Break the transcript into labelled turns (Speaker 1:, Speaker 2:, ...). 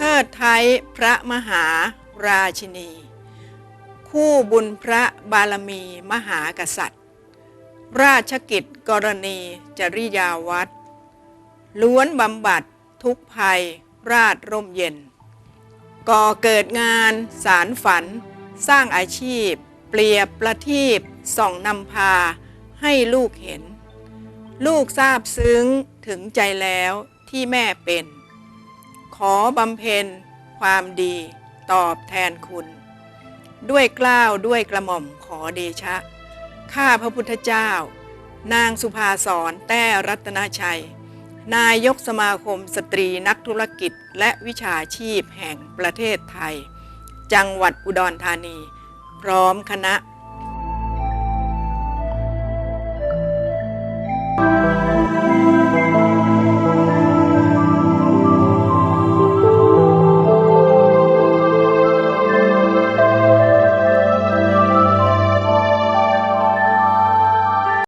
Speaker 1: เทิดไทพระมหาราชินี คู่บุญพระบารมีมหากษัตริย์ ราชกิจกรณีจริยาวัดล้วนบำบัดทุกภัยราชร่มเย็น ก่อเกิดงานสารฝัน สร้างอาชีพ เปรียบประทีปส่องนำพาให้ลูกเห็น ลูกทราบซึ้งถึงใจแล้วที่แม่เป็น ขอบำเพ็ญความดีตอบแทนคุณ ด้วยกล้าวด้วยกระหม่อมขอเดชะ ข้าพระพุทธเจ้า นางสุภาสรแต้รัตนชัย นายกสมาคมสตรีนักธุรกิจและวิชาชีพแห่งประเทศไทย จังหวัดอุดรธานี พร้อมคณะ